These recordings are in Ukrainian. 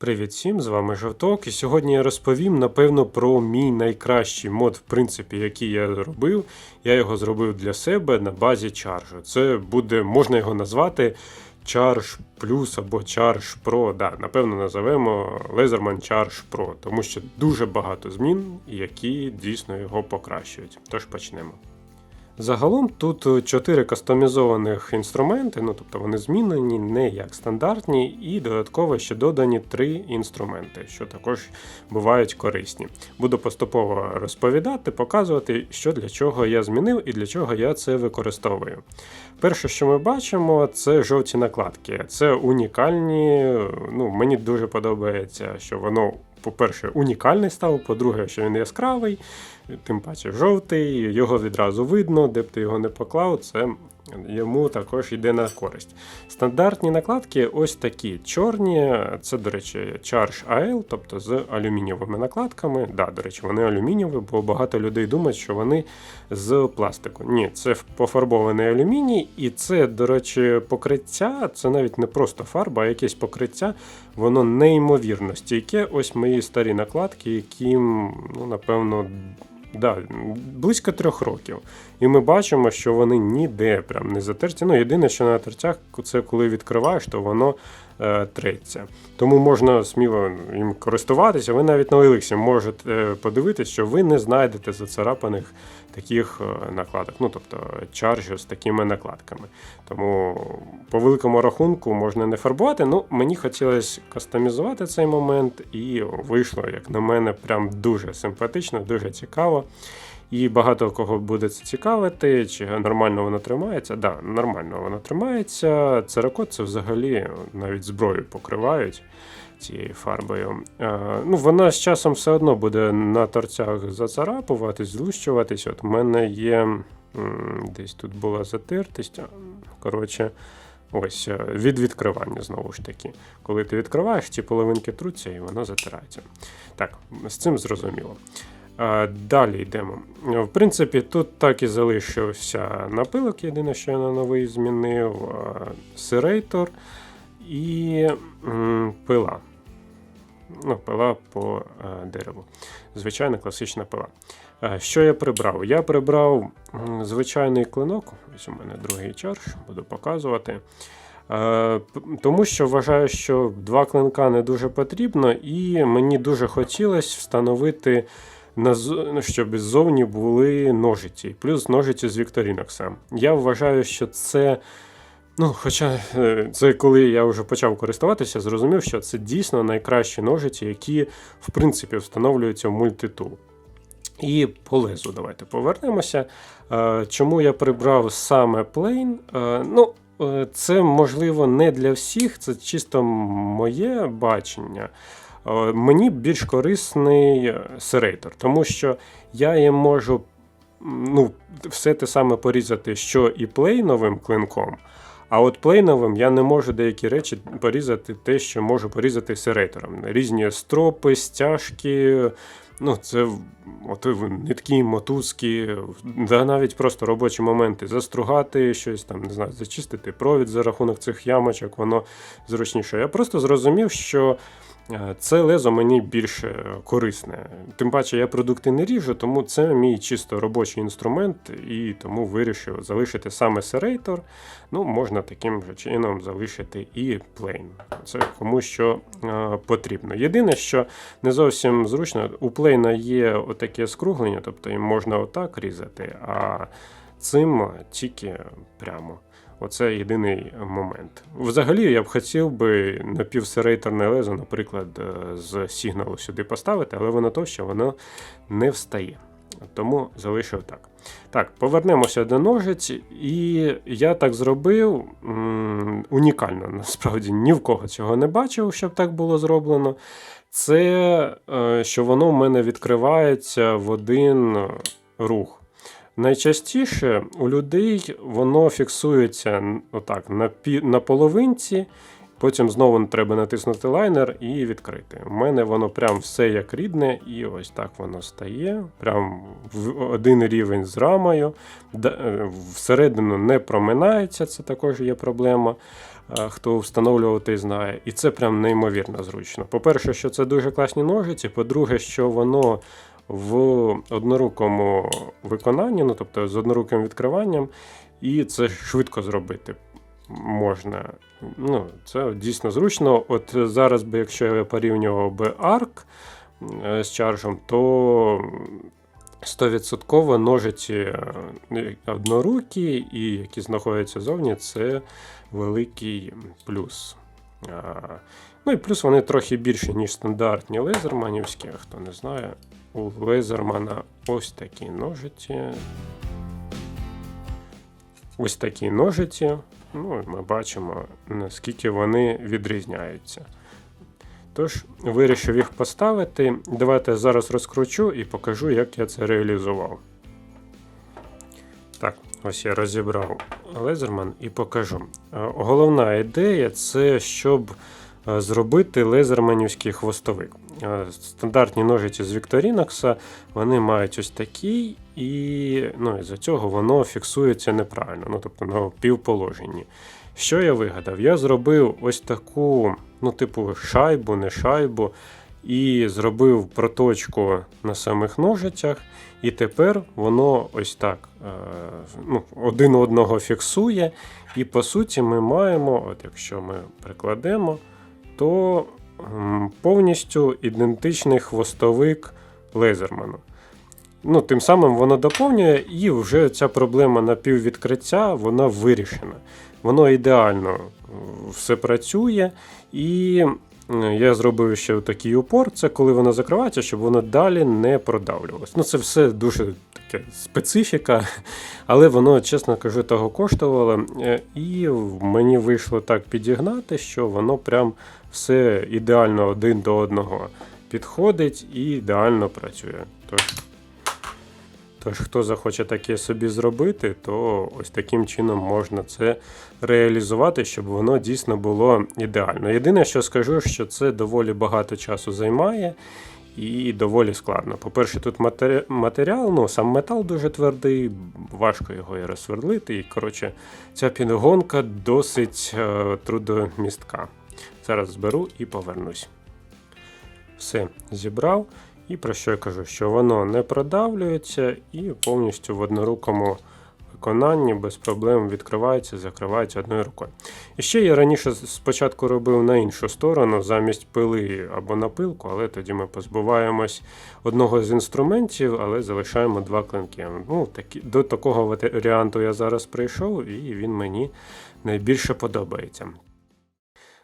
Привіт всім, з вами Жовток. І сьогодні я розповім, напевно, про мій найкращий мод, в принципі, який я робив. Я його зробив для себе на базі чаржу. Це буде, можна його назвати Charge Plus або Charge Pro. Да, напевно, називемо Laserman Charge Pro, тому що дуже багато змін, які дійсно його покращують. Тож почнемо. Загалом тут чотири кастомізованих інструменти, ну тобто вони змінені не як стандартні, і додатково ще додані три інструменти, що також бувають корисні. Буду поступово розповідати, показувати, що для чого я змінив і для чого я це використовую. Перше, що ми бачимо, це жовті накладки. Це унікальні. Ну, Мені дуже подобається, що воно. По-перше, унікальний став, по-друге, що він яскравий, тим паче жовтий, його відразу видно, де б ти його не поклав, це йому також йде на користь. Стандартні накладки ось такі чорні, це, до речі, Charge AL, тобто з алюмінієвими накладками. Да, До речі, вони алюмінієві, бо багато людей думають, що вони з пластику. Ні, це пофарбований алюміній, і це, до речі, покриття, це навіть не просто фарба, а якесь покриття, воно неймовірно стійке. Ось мої старі накладки, яким, ну, напевно, Да, близько трьох років. І ми бачимо, що вони ніде прям не затерті. Ну, єдине, що на тертях, це коли відкриваєш, то воно е, треться. Тому можна сміло їм користуватися. Ви навіть на Elixі можете е, подивитися, що ви не знайдете зацарапаних таких е, накладок. Ну, тобто чаржів з такими накладками. Тому по великому рахунку можна не фарбувати. Ну, мені хотілося кастомізувати цей момент, і вийшло, як на мене, прям дуже симпатично, дуже цікаво. І багато кого буде це цікавити, чи нормально воно тримається. Так, да, нормально воно тримається. Церакот це взагалі навіть зброю покривають цією фарбою. А, ну, Вона з часом все одно буде на торцях зацарапуватись, злущуватись. От у мене є десь тут була затертість. Коротше, ось від відкривання знову ж таки. Коли ти відкриваєш, ці половинки труться і воно затирається. Так, з цим зрозуміло. Далі йдемо. В принципі, тут так і залишився напилок, єдине, що я на новий змінив, серейтор і пила. Ну, Пила по дереву. Звичайна класична пила. Що я прибрав? Я прибрав звичайний клинок, ось у мене другий чарш, буду показувати. Тому що вважаю, що два клинка не дуже потрібно, і мені дуже хотілося встановити Ну, щоб ззовні були ножиці, плюс ножиці з Вікторінокса. Я вважаю, що це. Ну, Хоча е, це коли я вже почав користуватися, зрозумів, що це дійсно найкращі ножиці, які в принципі встановлюються в мультитул. І по лезу давайте повернемося. Е, чому я прибрав саме плейн? Е, ну, Це можливо не для всіх, це чисто моє бачення. Мені більш корисний серейтор, тому що я їм можу ну, все те саме порізати, що і плейновим клинком. А от плейновим я не можу деякі речі порізати те, що можу порізати серейтором. Різні стропи, стяжки, ну це от, нитки, мотузки, да навіть просто робочі моменти застругати щось там, не знаю, зачистити провід за рахунок цих ямочок, воно зручніше. Я просто зрозумів, що. Е, це лезо мені більше корисне. Тим паче я продукти не ріжу, тому це мій чисто робочий інструмент, і тому вирішив залишити саме серейтор. Ну, можна таким же чином залишити і плейн. Це кому що е, потрібно. Єдине, що не зовсім зручно, у плейна є отаке скруглення, тобто їм можна отак різати, а цим тільки прямо. Оце єдиний момент. Взагалі, я б хотів би напівсерейторне лезо, наприклад, е, з сигналу сюди поставити, але воно то, що воно не встає. Тому залишив так. Так, повернемося до ножиць, і я так зробив унікально, насправді ні в кого цього не бачив, щоб так було зроблено. Це е, що воно в мене відкривається в один рух. Найчастіше у людей воно фіксується отак на пі, на половинці, потім знову треба натиснути лайнер і відкрити. У мене воно прям все як рідне, і ось так воно стає. Прям в один рівень з рамою. Е, всередину не проминається, це також є проблема. е, хто встановлювати знає. І це прям неймовірно зручно. По-перше, що це дуже класні ножиці. По-друге, що воно в однорукому виконанні, ну тобто з одноруким відкриванням, і це швидко зробити можна. Ну, Це дійсно зручно. От зараз, би, якщо я порівнював би ARC е, з чаржем, то 100% ножиці е, однорукі і які знаходяться зовні, це великий плюс. Ну і плюс вони трохи більші, ніж стандартні лезерманівські, хто не знає. У лезермана ось такі ножиці. Ось такі ножиці. Ну, Ми бачимо, наскільки вони відрізняються. Тож, вирішив їх поставити. Давайте зараз розкручу і покажу, як я це реалізував. Так, ось я розібрав лезерман і покажу. Е, головна ідея це щоб зробити лезерманівський хвостовик. Е, стандартні ножиці з Victorinox, вони мають ось такий, і ну, із-за цього воно фіксується неправильно, ну тобто на півположенні. Що я вигадав? Я зробив ось таку, ну, типу, шайбу, не шайбу, і зробив проточку на самих ножицях, і тепер воно ось так е, ну, один одного фіксує. І по суті, ми маємо, от якщо ми прикладемо, то повністю ідентичний хвостовик лезерману. Ну, Тим самим воно доповнює, і вже ця проблема напіввідкриття вона вирішена. Воно ідеально все працює. І я зробив ще такий упор, це коли воно закривається, щоб воно далі не продавлювалося. Ну, Це все дуже специфіка, але воно, чесно кажу, того коштувало. Е, і мені вийшло так підігнати, що воно прям все ідеально один до одного підходить і ідеально працює. Тож, Тож, хто захоче таке собі зробити, то ось таким чином можна це реалізувати, щоб воно дійсно було ідеально. Єдине, що скажу, що це доволі багато часу займає і доволі складно. По-перше, тут матеріал, ну сам метал дуже твердий, важко його і розсвердлити. І коротше, ця підгонка досить е, трудомістка. Зараз зберу і повернусь. Все, зібрав. І про що я кажу? Що воно не продавлюється і повністю в однорукому виконанні без проблем відкривається, закривається одною рукою. І ще я раніше спочатку робив на іншу сторону, замість пили або напилку, але тоді ми позбуваємось одного з інструментів, але залишаємо два клинки. Ну, такі, До такого варіанту я зараз прийшов, і він мені найбільше подобається.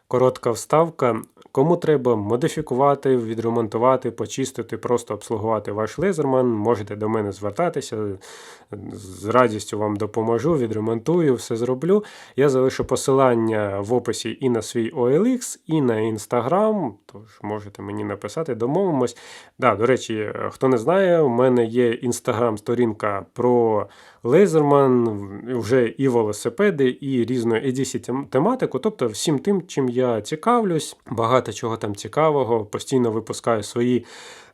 Коротка вставка. Кому треба модифікувати, відремонтувати, почистити, просто обслугувати ваш лезерман, можете до мене звертатися. З радістю вам допоможу, відремонтую, все зроблю. Я залишу посилання в описі і на свій OLX, і на Instagram, тож можете мені написати, домовимось. Да, До речі, хто не знає, у мене є інстаграм-сторінка про лезерман, вже і велосипеди, і різну EDC тематику, тобто всім тим, чим я цікавлюсь, багато чого там цікавого, постійно випускаю свої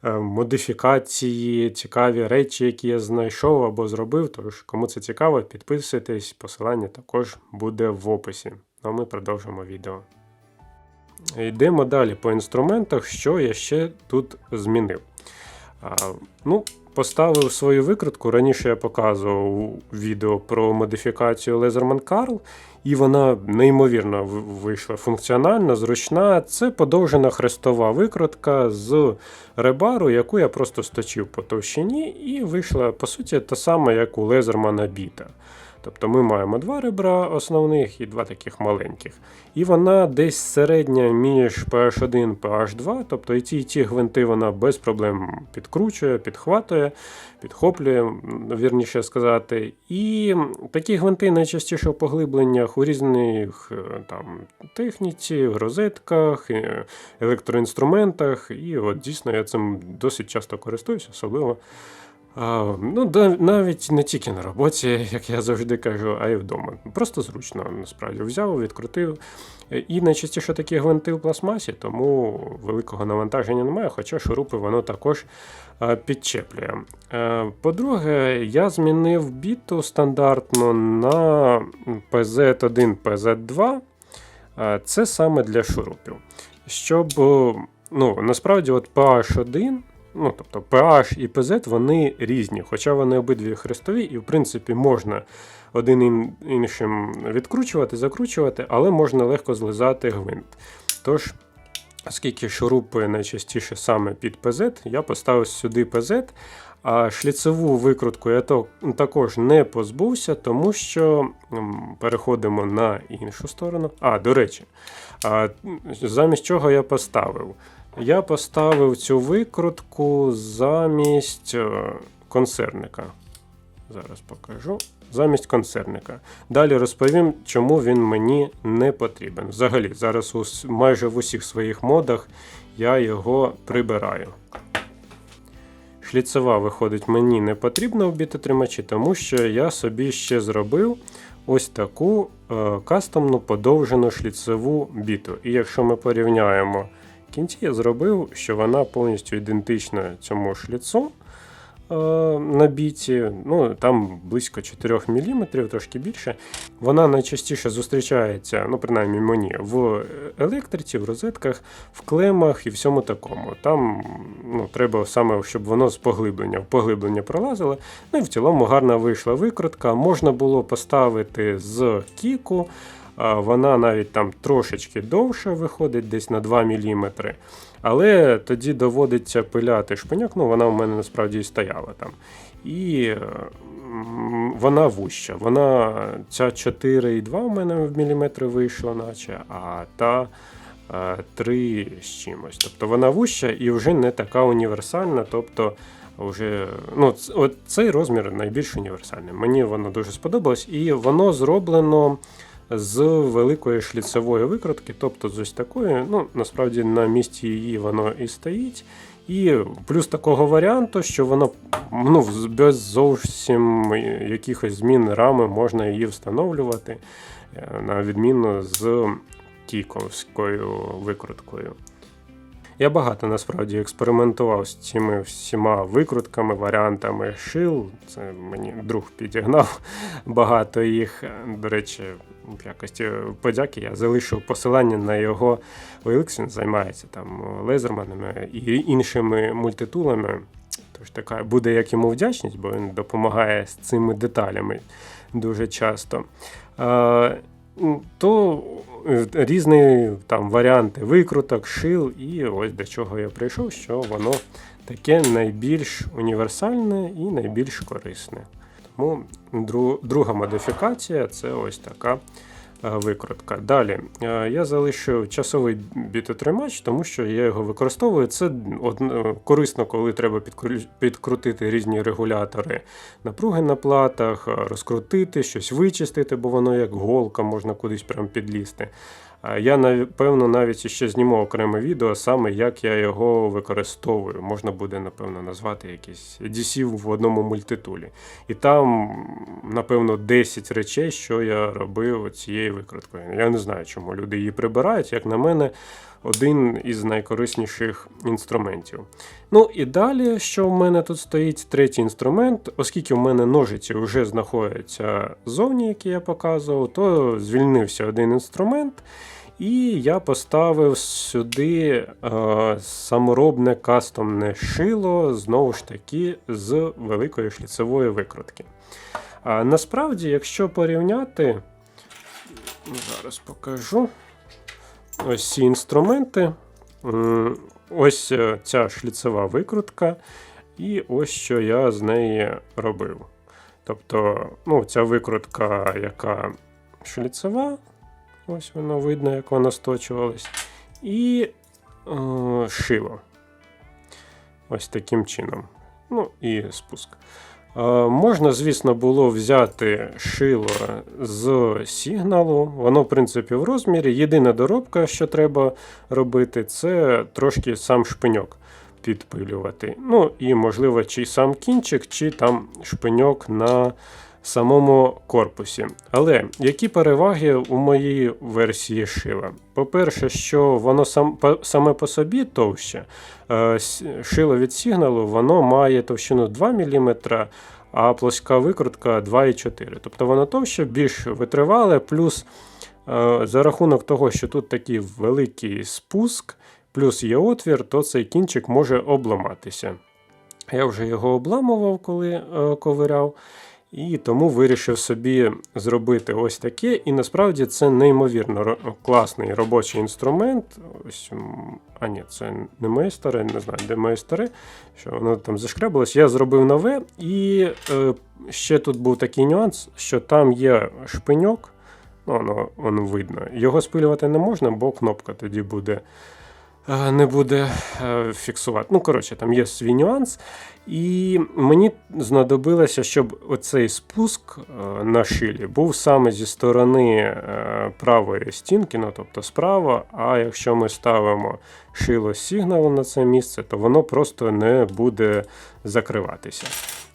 е, модифікації, цікаві речі, які я знайшов або зробив. Тож, кому це цікаво, підписуйтесь, посилання також буде в описі. Ну, а ми продовжимо відео. Йдемо далі по інструментах, що я ще тут змінив. Ну, Поставив свою викритку. Раніше я показував відео про модифікацію Laserman Carl, і вона неймовірно вийшла функціональна, зручна. Це подовжена хрестова викритка з ребару, яку я просто сточив по товщині, і вийшла, по суті, та сама, як у Laserman біта. Тобто ми маємо два ребра основних і два таких маленьких. І вона десь середня між PH1 і PH2, тобто і ті і ті гвинти вона без проблем підкручує, підхватує, підхоплює, вірніше сказати. І такі гвинти найчастіше в поглибленнях у різних е, там, техніці, розетках, е, електроінструментах. І от дійсно я цим досить часто користуюся, особливо. А, Ну, навіть не тільки на роботі, як я завжди кажу, а й вдома. Просто зручно, насправді взяв, відкрутив. І найчастіше такі гвинти в пластмасі, тому великого навантаження немає, хоча шурупи воно також підчеплює. По-друге, я змінив біту стандартно на PZ1, PZ2. А, Це саме для шурупів. Щоб, е, ну, насправді, от PH1, ну, тобто PH і PZ, вони різні, хоча вони обидві хрестові, і в принципі можна один іншим відкручувати, закручувати, але можна легко злизати гвинт. Тож, оскільки шурупи найчастіше саме під PZ, я поставив сюди PZ, а шліцеву викрутку я також не позбувся, тому що переходимо на іншу сторону. А, до речі, замість чого я поставив? Я поставив цю викрутку замість е, консервника. Зараз покажу. Замість консервника. Далі розповім, чому він мені не потрібен. Взагалі, зараз у, майже в усіх своїх модах я його прибираю. Шліцева, виходить, мені не потрібна в бітотримачі, тому що я собі ще зробив ось таку е, кастомну подовжену шліцеву біту. І якщо ми порівняємо в кінці, я зробив, що вона повністю ідентична цьому шліцу е, на біті. Ну, там близько 4 мм, трошки більше. Вона найчастіше зустрічається, ну, принаймні мені, в електриці, в розетках, в клемах і всьому такому. Там ну, треба саме, щоб воно з поглиблення в поглиблення пролазило. Ну і в цілому гарна вийшла викрутка. Можна було поставити з кіку. Вона навіть там трошечки довше виходить, десь на 2 мм. Але тоді доводиться пиляти шпиняк, ну вона у мене насправді і стояла там. І е, вона вуща. Вона ця 4,2 у мене в міліметри вийшла, наче, а та е, 3 з чимось. Тобто вона вуща і вже не така універсальна. Тобто вже, ну, цей розмір найбільш універсальний. Мені воно дуже сподобалось, і воно зроблено з великої шліцевої викрутки, тобто з ось такої. Ну, насправді на місці її воно і стоїть. І плюс такого варіанту, що воно ну, без зовсім якихось змін рами можна її встановлювати, е, на відміну з тіковською викруткою. Я багато насправді експериментував з цими всіма викрутками, варіантами шил. Це мені друг підігнав багато їх. До речі, якості подяки я залишив посилання на його OLX, він займається там лезерманами і іншими мультитулами. Тож така буде як йому вдячність, бо він допомагає з цими деталями дуже часто. То е, різні там варіанти викруток, шил, і ось до чого я прийшов, що воно таке найбільш універсальне і найбільш корисне. Тому друга модифікація це ось така е, викрутка. Далі е, я залишив часовий бітотримач, тому що я його використовую. Це корисно, коли треба підкрутити різні регулятори напруги на платах, розкрутити, щось вичистити, бо воно як голка, можна кудись прям підлізти. Я напевно навіть ще зніму окреме відео, саме як я його використовую. Можна буде, напевно, назвати якийсь DC в одному мультитулі. І там, напевно, 10 речей, що я робив цією викруткою. Я не знаю, чому люди її прибирають. Як на мене, один із найкорисніших інструментів. Ну і далі, що в мене тут стоїть, третій інструмент, оскільки в мене ножиці вже знаходяться ззовні, які я показував, то звільнився один інструмент. І я поставив сюди е, саморобне кастомне шило, знову ж таки, з великої шліцевої викрутки. А насправді, якщо порівняти, зараз покажу ось ці інструменти. Ось е, ця шліцева викрутка, і ось що я з неї робив. Тобто, ну, ця викрутка, яка шліцева, ось воно видно, як вона сточувалась, і е, шило. Ось таким чином. Ну і спуск. Е, Можна, звісно, було взяти шило з сигналу. Воно, в принципі, в розмірі. Єдина доробка, що треба робити, це трошки сам шпиньок підпилювати. Ну і, можливо, чи сам кінчик, чи там шпиньок на самому корпусі. Але які переваги у моїй версії шила? По-перше, що воно сам, по, саме по собі товще. Е, Шило від сигналу воно має товщину 2 мм, а плоска викрутка 2,4. Тобто воно товще, більш витривале, плюс Е, За рахунок того, що тут такий великий спуск, плюс є отвір, то цей кінчик може обламатися. Я вже його обламував, коли е, ковиряв. І тому вирішив собі зробити ось таке. І насправді це неймовірно класний робочий інструмент. Ось, а ні, це не мої старе, не знаю, де мої старе, що воно там зашкрябалось. Я зробив нове, і е, ще тут був такий нюанс, що там є шпиньок, ну, воно, воно видно. Його спилювати не можна, бо кнопка тоді буде. Е, Не буде е, фіксувати. Ну, коротше, там є свій нюанс. І мені знадобилося, щоб оцей спуск е, на шилі був саме зі сторони правої стінки, ну тобто справа. А якщо ми ставимо шило сигналу на це місце, то воно просто не буде закриватися.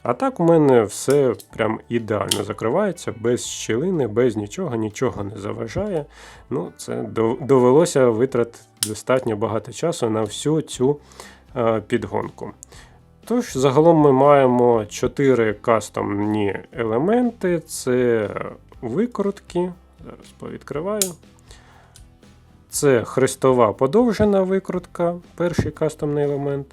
А так у мене все прям ідеально закривається, без щілини, без нічого, нічого не заважає. Ну, це довелося витратити достатньо багато часу на всю цю е, підгонку. Тож, загалом ми маємо 4 кастомні елементи: це викрутки. Зараз повідкриваю. Це хрестова подовжена викрутка, перший кастомний елемент,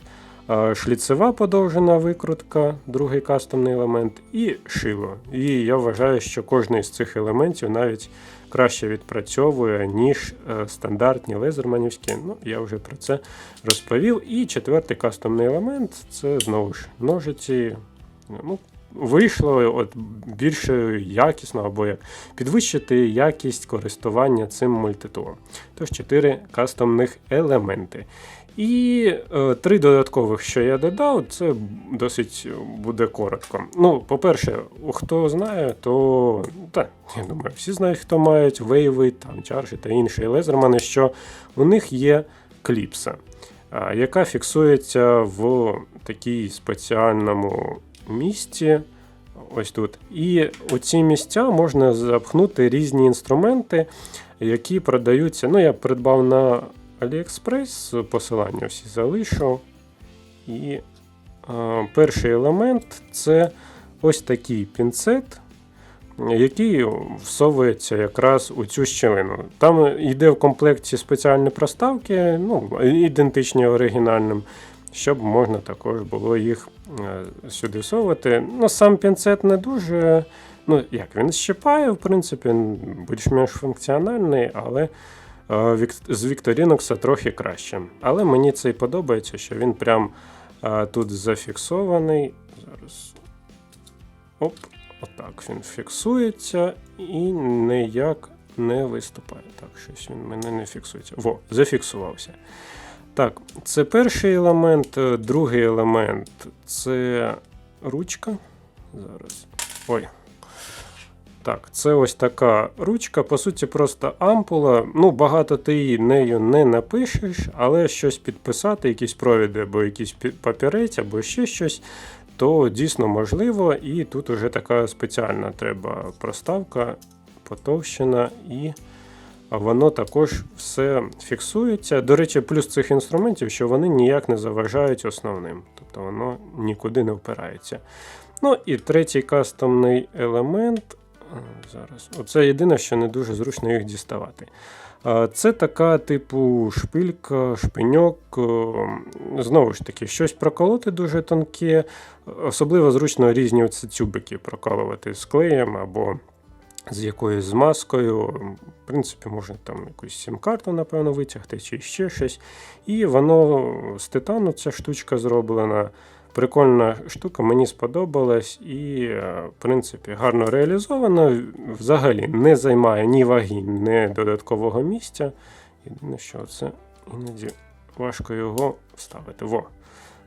шліцева подовжена викрутка, другий кастомний елемент, і шило. І я вважаю, що кожен з цих елементів навіть краще відпрацьовує, ніж е, стандартні лезерманівські. Ну, я вже про це розповів. І четвертий кастомний елемент це знову ж ножиці. Ну, Вийшло от більше якісно, або як підвищити якість користування цим мультитулом. Тож 4 кастомних елементи. І е, три додаткових, що я додав, це досить буде коротко. Ну, по-перше, хто знає, то та, я думаю, всі знають, хто мають вейви, там, чаржі та інші лезермани, що у них є кліпса, яка фіксується в такій спеціальному місці. Ось тут. І у ці місця можна запхнути різні інструменти, які продаються. Ну, я придбав на AliExpress, посилання всі залишу. І е, перший елемент це ось такий пінцет, який всовується якраз у цю щілину. Там йде в комплекті спеціальні проставки, ну, ідентичні оригінальним, щоб можна також було їх е, сюди всовувати. Ну, сам пінцет не дуже. Ну, як він щипає, в принципі, більш-менш функціональний, але е, з Вікторінокса трохи краще. Але мені це і подобається, що він прям е, тут зафіксований. Зараз. Оп, отак він фіксується і ніяк не виступає. Так, щось він мене не фіксується. Во, зафіксувався. Так, це перший елемент. Е, Другий елемент це ручка. Зараз. Ой. Так, це ось така ручка, по суті, просто ампула. Ну, багато ти її нею не напишеш, але щось підписати, якісь провіди, або якийсь папірець, або ще щось, то дійсно можливо. І тут уже така спеціальна треба проставка, потовщена, і воно також все фіксується. До речі, плюс цих інструментів, що вони ніяк не заважають основним, тобто воно нікуди не впирається. Ну і третій кастомний елемент. А, Зараз. Оце єдине, що не дуже зручно їх діставати. Це така, типу, шпилька, шпиньок. Знову ж таки, щось проколоти дуже тонке. Особливо зручно різні оці тюбики прокалувати з клеєм або з якоюсь змазкою. В принципі, можна там якусь сім-карту, напевно, витягти чи ще щось. І воно з титану ця штучка зроблена. Прикольна штука, мені сподобалась і, е, в принципі, гарно реалізована. Взагалі не займає ні ваги, ні додаткового місця. Єдине, що це іноді важко його вставити. Во.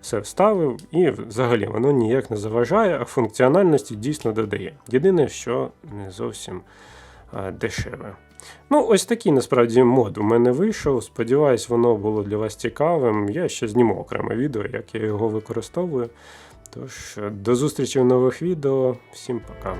Все вставив, і взагалі воно ніяк не заважає, а функціональності дійсно додає. Єдине, що не зовсім дешеве. Ну, ось такий насправді мод у мене вийшов. Сподіваюсь, воно було для вас цікавим. Я ще зніму окреме відео, як я його використовую. Тож, до зустрічі в нових відео. Всім пока.